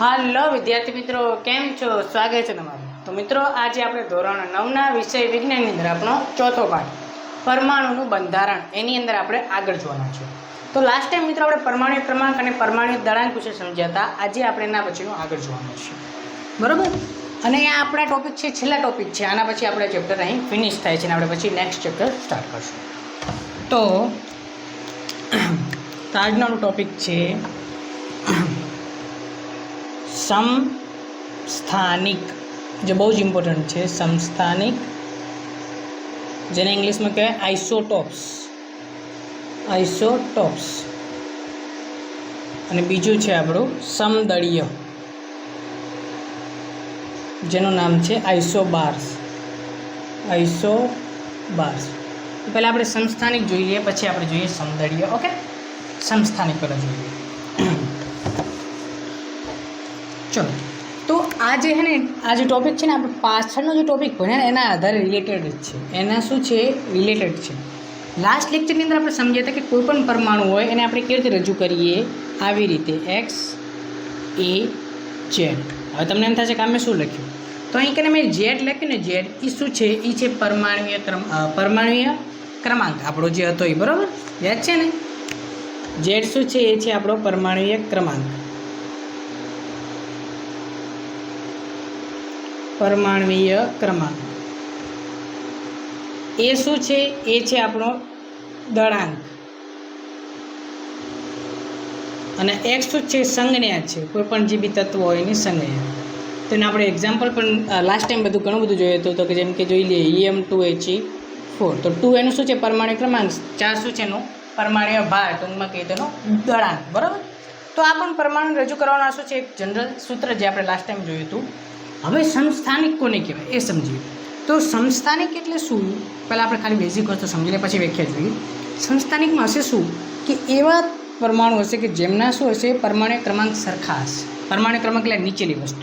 હાલો વિદ્યાર્થી મિત્રો, કેમ છો? સ્વાગત છે તમારું. તો મિત્રો, આજે આપણે ધોરણ નવના વિષય વિજ્ઞાનની અંદર આપણો ચોથો પાઠ, પરમાણુનું બંધારણ. એની અંદર આપણે આગળ જોવાના છે તો લાસ્ટ ટાઈમ મિત્રો આપણે પરમાણુ ક્રમાંક અને પરમાણુ દળાંક વિશે સમજ્યા હતા. આજે આપણે એના પછીનું આગળ જોવાનું છે બરાબર? અને આ આપણા ટોપિક છે, છેલ્લા ટોપિક છે. આના પછી આપણે ચેપ્ટર અહીં ફિનિશ થાય છે અને આપણે પછી નેક્સ્ટ ચેપ્ટર સ્ટાર્ટ કરશું. તો આજનો ટોપિક છે સમસ્થાનિક, જે બહુ જ ઇમ્પોર્ટન્ટ છે, સમસ્થાનિક, જેને ઇંગ્લિશમાં કહેવાય આઇસોટોપ્સ. આઇસોટોપ્સ. અને બીજું છે આપણું સમદળીય, જેનું નામ છે આઇસોબાર્સ. આઇસોબાર્સ. પહેલાં આપણે સંસ્થાનિક જોઈ લઈએ પછી આપણે જોઈએ સમદળીય, ઓકે? સંસ્થાનિક પહેલાં જોઈએ. ચલો. તો આ જે છે ને, આ જે ટોપિક છે ને, આપણે પાછળનો જે ટૉપિક ભણ્યા એના આધારે રિલેટેડ જ છે. એના શું છે? રિલેટેડ છે. લાસ્ટ લેક્ચરની અંદર આપણે સમજ્યા હતા કે કોઈ પણ પરમાણુ હોય, એને આપણે કેવી રીતે રજૂ કરીએ? આવી રીતે એક્સ એ ઝેડ હવે તમને એમ થશે કે અમે શું લખ્યું? તો અહીં કને મેં ઝેડ લખ્યું ને ઝેડ એ શું છે? એ છે પરમાણુય ક્રમ પરમાણુય ક્રમાંક. આપણો જે હતો એ બરાબર? યાદ છે ને? ઝેડ શું છે? એ છે આપણો પરમાણુય ક્રમાંક. પરમાણવીય ક્રમાંક. એ શું છે? એ છે આપણો દળાંક. અને એક્સ શું છે? સંજ્ઞા છે. કોઈ પણ જે બી તત્વ હોય એની સંજ્ઞા. તેને આપણે એક્ઝામ્પલ પણ લાસ્ટ ટાઈમ બધું ઘણું બધું જોયું હતું. તો કે જેમ કે જોઈ લઈએ ઈએમ ટુ એચઈ ફોર તો ટુ એનું શું છે? પરમાણુ ક્રમાંક. ચાર શું છે એનું? પરમાણ્વીય ભાર. ટૂંકમાં કહીએ તેનો દળાંક. બરાબર? તો આ પણ પરમાણુ રજૂ કરવાના શું છે? એક જનરલ સૂત્ર જે આપણે લાસ્ટ ટાઈમ જોયું હતું. હવે સંસ્થાનિક કોને કહેવાય? એ સમજીએ. તો સંસ્થાનિક એટલે શું? પહેલાં આપણે ખાલી બેઝિક વસ્તુ સમજીને પછી વ્યાખ્યા જોઈએ. સંસ્થાનિકમાં હશે શું? કે એવા પરમાણુ હશે કે જેમના શું હશે? પરમાણુ ક્રમાંક સરખા હશે. પરમાણુ ક્રમાંક એટલે નીચેની વસ્તુ.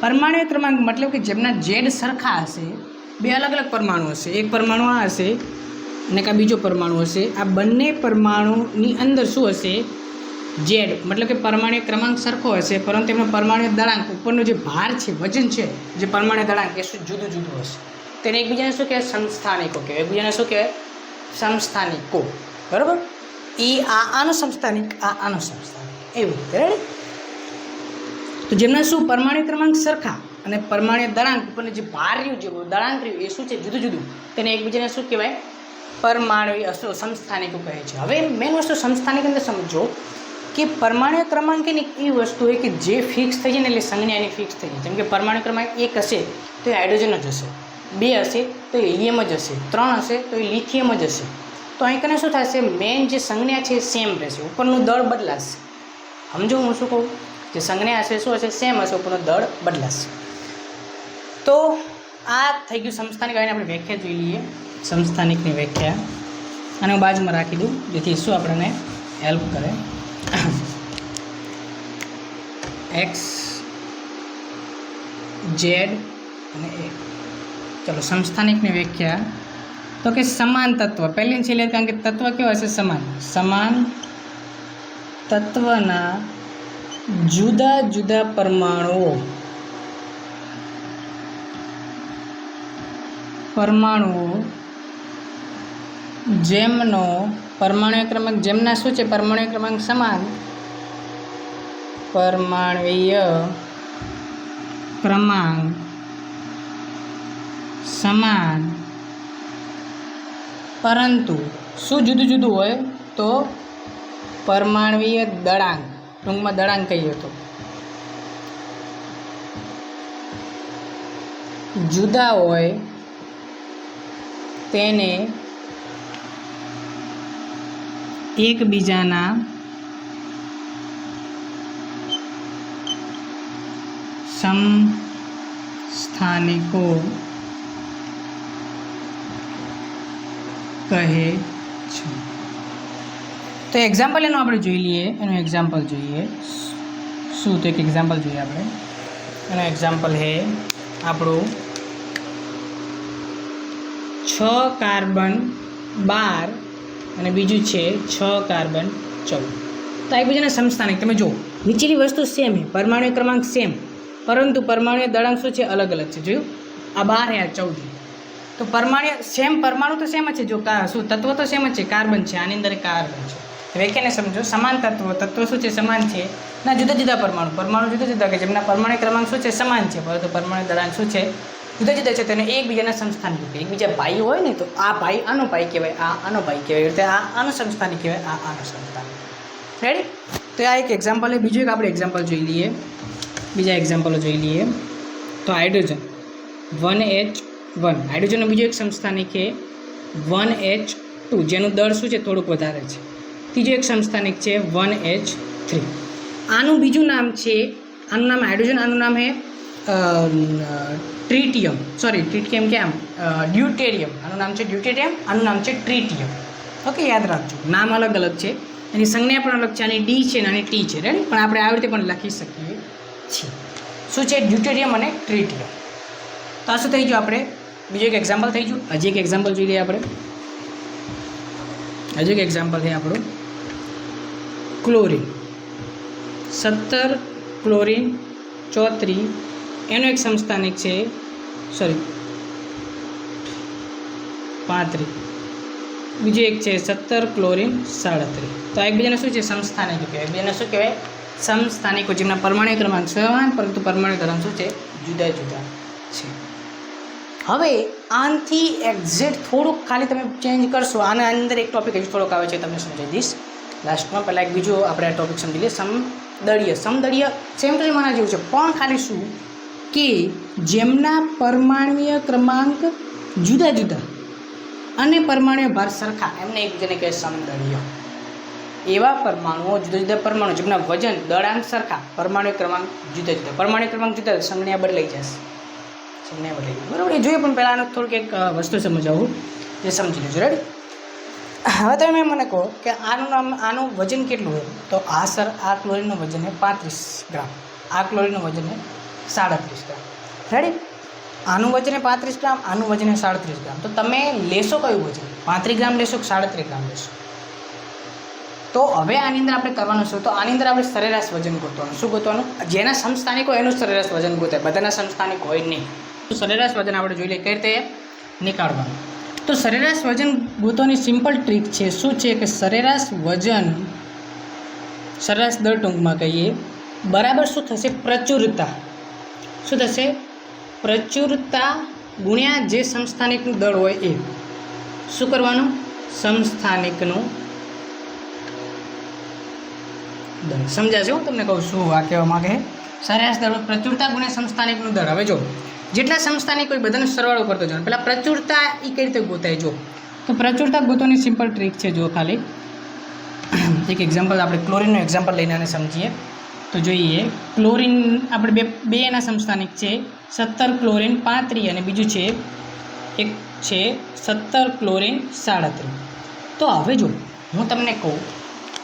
પરમાણુ ક્રમાંક મતલબ કે જેમના ઝેડ સરખા હશે, બે અલગ અલગ પરમાણુ હશે. એક પરમાણુ આ હશે અને કાં બીજો પરમાણુ હશે. આ બંને પરમાણુની અંદર શું હશે? ઝેડ મતલબ કે પરમાણ્ય ક્રમાંક સરખો હશે, પરંતુ એમનો પરમાણ્ય દળાંક ઉપરનો જે ભાર છે, વજન છે, જે પરમાણ્ય દળાંક એ શું જુદું જુદું હશે. તેને એકબીજાને શું કહેવાય? સંસ્થાનિકો કહેવાય. એકબીજાને શું કહેવાય? સંસ્થાનિકો. બરાબર? એ આ આનો સંસ્થાનિક, આ આનો સંસ્થાનિક. એવી રેડી તો જેમના શું પરમાણ્ય ક્રમાંક સરખા અને પરમાણ્ય દળાંક ઉપરનું જે ભાર રહ્યું, જે દળાંક રહ્યું, એ શું છે? જુદું જુદું. તેને એકબીજાને શું કહેવાય? પરમાણુ સંસ્થાનિકો કહે છે. હવે મેન વસ્તુ સંસ્થાનિક અંદર સમજો. કે પરમાણુ ક્રમાંક એની એવી વસ્તુ હોય કે જે ફિક્સ થઈ જાય ને એટલે સંજ્ઞા એની ફિક્સ થઈ જાય. જેમ કે પરમાણુ ક્રમાંક એક હશે તો એ હાઇડ્રોજન જ હશે. બે હશે તો એ હિલિયમ જ હશે. ત્રણ હશે તો એ લિથિયમ જ હશે. તો અહીં કને શું થશે? મેઇન જે સંજ્ઞા છે એ સેમ રહેશે. ઉપરનું દળ બદલાશે. સમજો હું શું કહું? જે સંજ્ઞા હશે, શું હશે? સેમ હશે. ઉપરનું દળ બદલાશે. તો આ થઈ ગયું સંસ્થાનિક. આવીને આપણે વ્યાખ્યા જોઈ લઈએ. સંસ્થાનિકની વ્યાખ્યા. અને હું બાજુમાં રાખી દઉં. જેથી શું આપણને હેલ્પ કરે? એક્સ, ઝેડ અને એ. ચલો, સંસ્થાનિકની વ્યાખ્યા. તો કે સમાન તત્વ. પહેલી છેલ્લે કારણ કે તત્વ કેવા હશે સમાન. સમાન તત્વના જુદા જુદા પરમાણુઓ. પરમાણુઓ જેમનો પરમાણુ ક્રમાંક જેમના શું છે? પરમાણુ ક્રમાંક સમાન. પરમાણવીય ક્રમાંક સમાન. પરંતુ શું જુદું જુદું હોય? તો પરમાણવીય દળાંક. ટૂંકમાં દળાંક કહીએ તો. જુદા હોય, તેને એકબીજાના સમસ્થાનિકો કહે છે. તો એક્ઝામ્પલ એનું આપણે જોઈ લઈએ, એનું એક્ઝામ્પલ જોઈએ. શું તો એક એક્ઝામ્પલ જોઈએ આપણે? એનું એક્ઝામ્પલ હે આપણું છ કાર્બન બાર અને બીજું છે છ કાર્બન ચૌદ. તો એકબીજાના સમસ્થાનિક તમે જુઓ. નીચેની વસ્તુ સેમ છે, પરમાણુ ક્રમાંક સેમ પરંતુ પરમાણુ દળાંક શું છે? અલગ અલગ છે. જોયું? આ બાર હે, આ ચૌદ તો પરમાણુ સેમ પરમાણુ તો સેમ જ છે. જો શું, તત્વ તો સેમ જ છે. કાર્બન છે, આની અંદર કાર્બન છે. વ્યાખ્યાને સમજો. સમાન તત્વ તત્વ શું છે? સમાન છે. ના, જુદા જુદા પરમાણુ. પરમાણુ જુદા જુદા કે જેમના પરમાણુ ક્રમાંક શું છે? સમાન છે. પરંતુ પરમાણુ દળાંક શું છે? જુદા જુદા છે તેને એકબીજાના સંસ્થાની કહેવાય એકબીજા ભાઈ હોય ને તો આ ભાઈ આનો ભાઈ કહેવાય, આ આનો ભાઈ કહેવાય. એટલે આ આનો સંસ્થાનિક કહેવાય, આ આનો સંસ્થાન. રેડી તો આ એક એક્ઝામ્પલ છે. બીજું એક આપણે એક્ઝામ્પલ જોઈ લઈએ. બીજા એક્ઝામ્પલો જોઈ લઈએ. તો હાઇડ્રોજન વન એચ વન હાઇડ્રોજનનું બીજું એક સંસ્થાનિક છે વન એચ ટુ જેનું દળ શું છે? થોડુંક વધારે છે. ત્રીજું એક સંસ્થાનિક છે વન એચ થ્રી આનું બીજું નામ છે, આનું નામ હાઇડ્રોજન આનું નામ છે ટ્રીટિયમ સોરી ટ્રીટિયમ કેમ? ડ્યુટેરિયમ આનું નામ છે ડ્યુટેરિયમ આનું નામ છે ટ્રીટિયમ ઓકે યાદ રાખજો. નામ અલગ અલગ છે. એની સંજ્ઞા પણ અલગ છે. આની ડી છે અને ટી છે. રેડી પણ આપણે આવી રીતે પણ લખી શકીએ છીએ. શું છે? ડ્યુટેરિયમ અને ટ્રીટિયમ તો આ શું થઈ ગયું આપણે? બીજું એક એક્ઝામ્પલ થઈ ગયું. હજી એક એક્ઝામ્પલ જોઈ લઈએ આપણે. હજી એક એક્ઝામ્પલ છે આપણું. ક્લોરિન સત્તર ક્લોરિન ચોત્રી એનો એક સંસ્થાનિક છે સોરી પાંત્રીસ. બીજું એક છે સત્તર ક્લોરિન સાડત્રીસ. તો આ એકબીજાને શું છે? સંસ્થાનિક કહેવાય. બીજાને શું કહેવાય? સમસ્થાનિકો જેમના પરમાણુ ક્રમાંક સમાન પરંતુ પરમાણુ ક્રમાંક શું છે? જુદા જુદા છે. હવે આનથી એક્ઝેક્ટ થોડુંક ખાલી તમે ચેન્જ કરશો. આના અંદર એક ટોપિક હજી થોડોક આવે છે, તમને સમજાવી દઈશ. લાસ્ટમાં પહેલાં એક બીજો આપણે આ ટોપિક સમજી લઈએ. સમદળીય. સમદળીય સેમ ટુ સેમ આના જેવું છે. પણ ખાલી શું? કે જેમના પરમાણ્વીય ક્રમાંક જુદા જુદા અને પરમાણુય ભાર સરખા. એમને એકબીજાને કહે સમદળીય. એવા પરમાણુઓ જુદા જુદા પરમાણુ જેમના વજન, દળાંક સરખા પરમાણુ ક્રમાંક જુદા જુદા. પરમાણુ ક્રમાંક જુદા સંજ્ઞા બદલાઈ જશે. સંજ્ઞા બદલાઈ જશે. બરાબર, એ જોઈએ, પણ પહેલાં થોડુંક એક વસ્તુ સમજાવું. જે સમજી લેજો રેડી હવે તમે મને કહો કે આનું નામ, આનું વજન કેટલું હોય? તો આ સર, આ ક્લોરીનનું વજન છે પાંત્રીસ ગ્રામ. આ ક્લોરીનનું વજન છે સાડત્રીસ ગ્રામ. રેડી આનું વજન પાંત્રીસ ગ્રામ, આનું વજન સાડત્રીસ ગ્રામ. તો તમે લેશો કયું વજન? પાંત્રીસ ગ્રામ લેશો કે સાડત્રીસ ગ્રામ લેશો? તો હવે આની અંદર આપણે કરવાનું શું? તો આની અંદર આપણે સરેરાશ વજન ગોતવાનું. શું ગોતવાનું? જેના સમસ્થાનિક હોય એનું સરેરાશ વજન ગોતાય બધાના સંસ્થાનિક હોય નહીં. તો સરેરાશ વજન આપણે જોઈ લઈએ. કઈ રીતે? નીકાળવાનું. તો સરેરાશ વજન ગોતવાની સિમ્પલ ટ્રીક છે. શું છે કે સરેરાશ વજન સરેરાશ દર ટૂંકમાં કહીએ, બરાબર શું થશે? પ્રચુરતા. શું થશે? પ્રચુરતા ગુણ્યા જે સંસ્થાનિકનું દળ હોય એ. શું કરવાનું? સંસ્થાનિકનું દળ. સમજાશે હું તમને કહું શું આ કહેવા માગે સરેરાશ દળ પ્રચુરતા ગુણ્યા સંસ્થાનિકનું દળ. હવે જો, જેટલા સમસ્થાનિક હોય, બધાનો સરવાળો કરતો જવાનું. પહેલાં પ્રચુરતા એ કઈ રીતે ગોતાય, જો? તો પ્રચુરતા ગોતવાની સિમ્પલ ટ્રીક છે, જો ખાલી. એક એક્ઝામ્પલ આપણે ક્લોરિનનું એક્ઝામ્પલ લઈને આને સમજીએ. તો જોઈએ, ક્લોરિન આપણે બે બે એના સમસ્થાનિક છે. સત્તર ક્લોરિન પાંત્રી અને બીજું છે, એક છે સત્તર ક્લોરિન સાડત્રીસ. તો હવે જો, હું તમને કહું,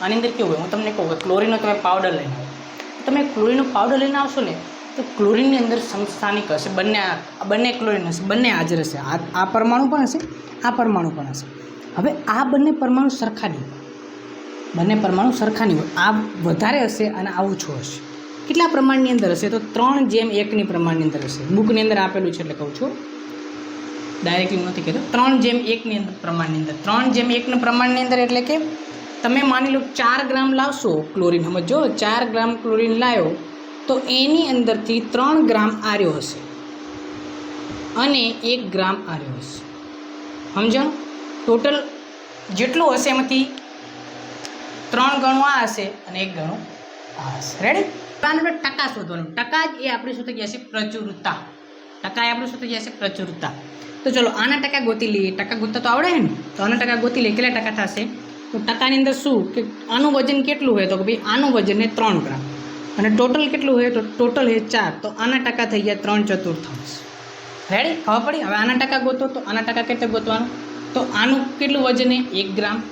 આની અંદર કેવું હોય? હું તમને કહું કે ક્લોરિનનો તમે પાવડર લઈને આવો તમે ક્લોરિનનો પાવડર લઈને આવશો ને, તો ક્લોરીનની અંદર સંસ્થાનિક હશે, બંને બંને ક્લોરીન હશે, બંને હાજર હશે. આ આ પરમાણુ પણ હશે, આ પરમાણુ પણ હશે. હવે આ બંને પરમાણુ સરખા નહીં. બંને પરમાણુ સરખા નહીં હોય. આ વધારે હશે અને આ ઓછું હશે. કેટલા પ્રમાણની અંદર હશે? તો ત્રણ જેમ એકની પ્રમાણની અંદર હશે. બુકની અંદર આપેલું છે એટલે કહું છું. ડાયરેક્ટલી નથી કહેતો. ત્રણ જેમ એકની અંદર પ્રમાણની અંદર. ત્રણ જેમ એકના પ્રમાણની અંદર એટલે કે તમે માની લો ચાર ગ્રામ લાવશો ક્લોરીન. સમજો ચાર ગ્રામ ક્લોરીન લાવ્યો તો એની અંદરથી ત્રણ ગ્રામ આર્યો હશે. અને એક ગ્રામ આર્યો હશે. સમજણ? ટોટલ જેટલું હશે એમાંથી ત્રણ ગણું આ હશે અને એક ગણું આ હશે. રેડી આપણે ટકા શોધવાનું. ટકા જ એ આપણે શું થઈ ગયા છે પ્રચુરતા. ટકા એ આપણે શું થઈ ગયા છે પ્રચુરતા. તો ચલો, આના ટકા ગોતી લઈએ. ટકા ગોતતા તો આવડે ને તો આના ટકા ગોતી લઈએ. કેટલા ટકા થશે? તો ટકાની અંદર શું? કે આનું વજન કેટલું હોય? તો કે ભાઈ, આનું વજન એ ત્રણ ગ્રામ. અને ટોટલ કેટલું હોય? તો ટોટલ છે ચાર. તો આના ટકા થઈ ગયા ત્રણ ચતુર્થાંશ. રેડી ખબર પડી? હવે આના ટકા ગોતો તો આના ટકા કેટલે ગોતવાનું? તો આનું કેટલું વજન એ એક ગ્રામ.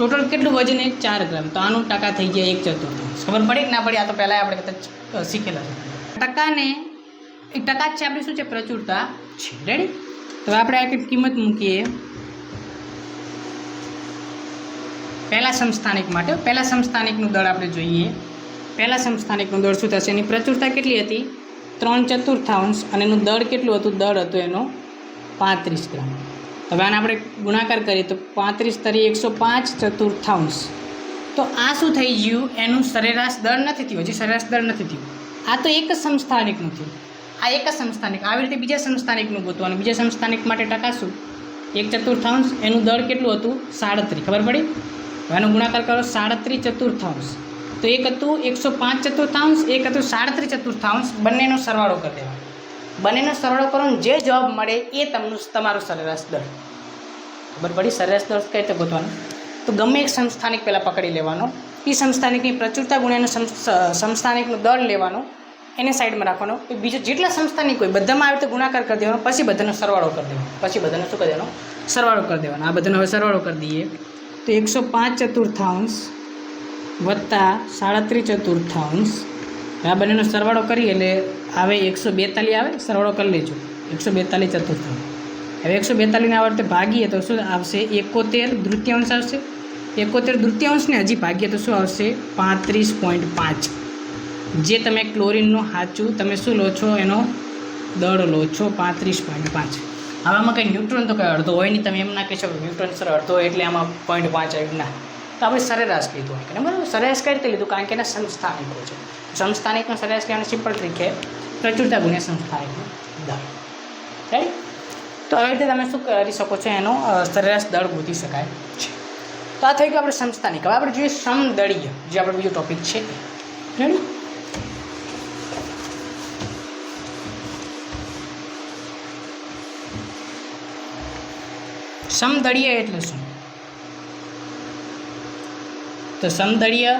ટોટલ કેટલું વજન એક ચાર ગ્રામ? તો આનું ટકા થઈ ગયા એક ચતુર્થાંશ ખબર પડી કે ના પડી? આ તો પહેલાં આપણે શીખેલા છે. ટકાને, એ ટકા જ છે આપણી શું છે? પ્રચુરતા છે. રેડી તો આપણે આ કિંમત મૂકીએ. પહેલાં સંસ્થાનિક માટે, પહેલા સંસ્થાનિકનું દળ આપણે જોઈએ. પહેલા સંસ્થાનિકનું દળ શું થશે? એની પ્રચુરતા કેટલી હતી? ત્રણ ચતુર્થાંશ, અને એનું દળ કેટલું હતું? દળ હતું એનો પાંત્રીસ ગ્રામ. હવે આને આપણે ગુણાકાર કરીએ તો પાંત્રીસ તરી એકસો પાંચ ચતુર્થાંશ. તો આ શું થઈ ગયું? એનું સરેરાશ દળ નથી થયું. હજી સરેરાશ દળ નથી થયું. આ તો એક જ સંસ્થાનિકનું થયું. આ એક જ સંસ્થાનિક. આવી રીતે બીજા સંસ્થાનિકનું ગોતવાનું. બીજા સંસ્થાનિક માટે ટકાશું. એક ચતુર્થાંશ, એનું દળ કેટલું હતું? સાડત્રીસ. ખબર પડી? એનો ગુણાકાર કરો. સાડત્રીસ ચતુર્થાંશ. તો એક હતું એકસો પાંચ ચતુર્થાંશ, એક હતું સાડત્રીસ ચતુર્થાંશ. બંનેનો સરવાળો કરી દેવાનો. બંનેનો સરવાળો કરો ને જે જવાબ મળે એ તમનું તમારું સરેરાશ દળ. ખબર પડી? સરેરાશ દળ કઈ રીતે ગોતવાનું? તો ગમે એક સંસ્થાનિક પહેલાં પકડી લેવાનો. એ સંસ્થાનિકની પ્રચુરતા ગુણ્યાનો સંસ્થાનિકનું દળ લેવાનો. એને સાઈડમાં રાખવાનો. એ બીજો જેટલા સંસ્થાનિક હોય, બધામાં આવી તો ગુણાકાર કરી દેવાનો, પછી બધાનો સરવાળો કરી દેવાનો. પછી બધાનો શું કરી દેવાનો? સરવાળો કરી દેવાનો. આ બધાનો હવે સરવાળો કરી દઈએ. તો એકસો પાંચ ચતુર્થાંશ વત્તા સાડત્રીસ ચતુર્થાંશ આ બંનેનો સરવાળો કરીએ એટલે આવે એકસો બેતાલીસ આવે, સરવાળો કરી લેજો. એકસો બેતાલીસ ચતુર્થાંશ હવે એકસો બેતાલીસને આ ભાગીએ તો શું આવશે? એકોતેર તૃતીયાંશ આવશે. એકોતેર તૃતીયાંશને હજી ભાગીએ તો શું આવશે? પાંત્રીસ પોઈન્ટ પાંચ. જે તમે ક્લોરિનનું સાચું તમે શું લો છો? એનો દળ લો છો પાંત્રીસ પોઈન્ટ પાંચ. હવે આમાં કંઈ ન્યુટ્રોન તો કંઈ અડધો હોય નહીં. તમે એમ ના કહેશો શકો ન્યુટ્રોન સર અડધો એટલે આમાં પોઈન્ટ પાંચ આવ્યું. ના. તો આપણે સરેરાશ લીધું હોય. બરાબર? સરેરાશ કઈ રીતે લીધું? કારણ કે એના સંસ્થાનિકો છે. સંસ્થાનિકનો સરેરાશ લેવાનું સિમ્પલ ટ્રીક છે. પ્રચુરતા ગુણ્યા સંસ્થાનિકનું દળ રાઈટ તો આવી રીતે તમે શું કરી શકો છો એનો સરેરાશ દળ ગોતી શકાય. છે તો આ થઈ ગયું આપણે સંસ્થાનિક. હવે આપણે જોઈએ સમદળીય, જે આપણો બીજો ટોપિક છે. રાઈટ સમદળીય એટલે શું? તો સમદળીય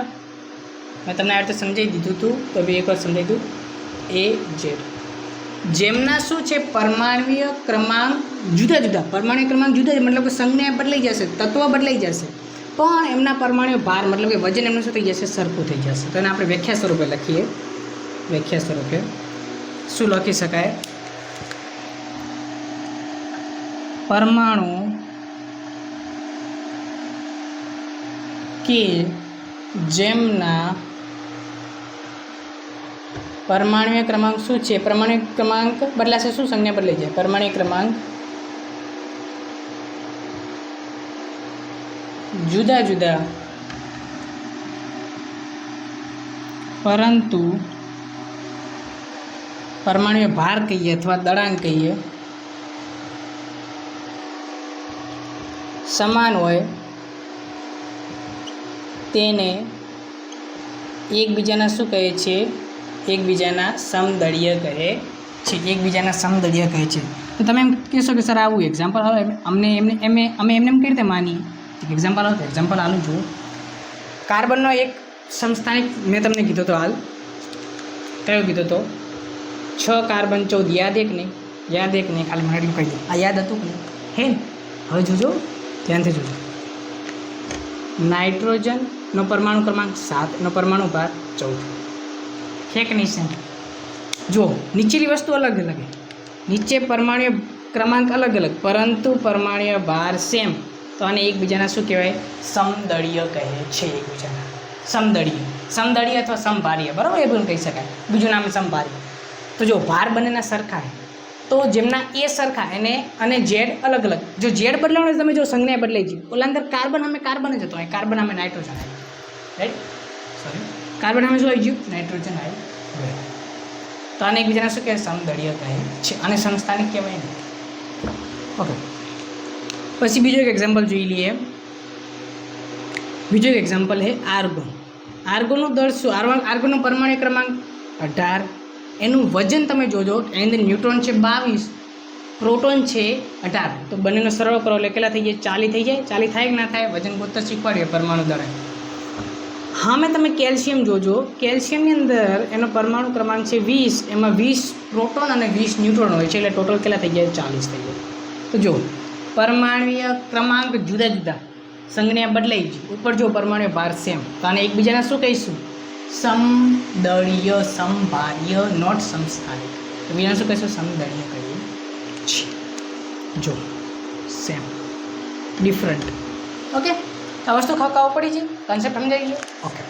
મેં તમને આ રીતે સમજાવી દીધું હતું તો બી એકવાર સમજાવી દઉં. A Z. જેમના શું છે? પરમાણ્વીય ક્રમાંક જુદા જુદા. પરમાણ્વીય ક્રમાંક જુદા જુદા મતલબ કે સંજ્ઞા બદલાઈ જશે, તત્વ બદલાઈ જશે. પણ એમના પરમાણુ ભાર, મતલબ કે વજન એમનું શું થઈ જશે? સરખું થઈ જશે. તો એને આપણે વ્યાખ્યા સ્વરૂપે લખીએ. વ્યાખ્યા સ્વરૂપે. શું લખી શકાય? પરમાણુ કે જેમના પરમાણ્વીય ક્રમાંક શું છે? પરમાણ્વીય ક્રમાંક બદલાશે શું? સંજ્ઞા બદલાઈ જાય. પરમાણ્વીય ક્રમાંક જુદા જુદા. પરંતુ પરમાણ્વીય ભાર કહીએ અથવા દળાંક કહીએ, સમાન હોય તેને એકબીજાના શું કહે છે? એકબીજાના સમદળીય કહે છે. એકબીજાના સમદળીય કહે છે. તો તમે એમ કહેશો કે, સર, આવું એક્ઝામ્પલ આવે અમને એમને, એમે, અમે એમને એમ કઈ રીતે માનીએ? એક્ઝામ્પલ આવે એક્ઝામ્પલ આલું જુઓ. કાર્બનનો એક સંસ્થાનિક, મેં તમને કીધો તો હાલ. કયો કીધો તો? છ કાર્બન ચૌદ, યાદ એક નહીં યાદ એક નહીં ખાલી મને કહી દો. આ યાદ હતું કે હે? હવે જોજો. ધ્યાનથી જોજો. નાઇટ્રોજનનો પરમાણુ ક્રમાંક સાતનો પરમાણુ ભાર ચૌદ. સેમ જો, નીચેની વસ્તુ અલગ અલગ નીચે પરમાણ્ય ક્રમાંક અલગ અલગ, પરંતુ પરમાણ્ય ભાર સેમ તો આને એકબીજાના શું કહેવાય? સમદળીય કહે છે એકબીજાના. સમદળીય. સમદળીય અથવા સમભારીય. બરાબર, એ પણ કહી શકાય. બીજું નામ સમભારીય. તો જો, ભાર બંનેના સરખા તો જેમના એ સરખા, એને અને ઝેડ અલગ અલગ. જો ઝેડ બદલાવાનો તમે જો સંજ્ઞા બદલાઈ ગઈ ઓલા અંદર કાર્બન, અમે કાર્બન જ હતો. કાર્બન, અમે નાઇટ્રોજન રાઈટ સોરી કાર્બન હવે શું આવી ગયું નાઇટ્રોજન આવી ગયું તો આને એકબીજાને શું કહેવાય? સમદળીય કહે છે. અને સંસ્થાને કહેવાય નહીં. ઓકે પછી બીજો એક એક્ઝામ્પલ જોઈ લઈએ. બીજો એક એક્ઝામ્પલ છે આર્ગોન. આર્ગોનનું દળ શું? આર્ગોન આર્ગોનનો પરમાણુ ક્રમાંક અઢાર. એનું વજન તમે જોજો એની અંદર ન્યુટ્રોન છે બાવીસ પ્રોટોન છે અઢાર. તો બંનેનો સરળ કરો એટલે કેટલા થઈ જાય? ચાલી થઈ જાય. ચાલી થાય કે ના થાય? વજન પોતે શીખવાડીએ પરમાણુ દળે. હા, મેં તમે કેલ્શિયમ જોજો. કેલ્શિયમની અંદર એનો પરમાણુ ક્રમાંક છે વીસ. એમાં વીસ પ્રોટોન અને વીસ ન્યુટ્રોન હોય છે, એટલે ટોટલ કેટલા થઈ ગયા? ચાલીસ થઈ ગયા. તો જો, પરમાણ્વીય ક્રમાંક જુદા જુદા. સંજ્ઞા બદલાઈ છે ઉપર જો પરમાણુ ભાર સેમ. તો આને એકબીજાના શું કહીશું? સમદળીય સમભાર્ય નોટ સંસ્થાનિક. તો બીજાને શું કહીશું? સમદળીય કહીએ. છીએ જો, સેમ. ડિફરન્ટ ઓકે આ વસ્તુ ખબર પડી છે? કન્સેપ્ટ સમજાઈ ગયો ઓકે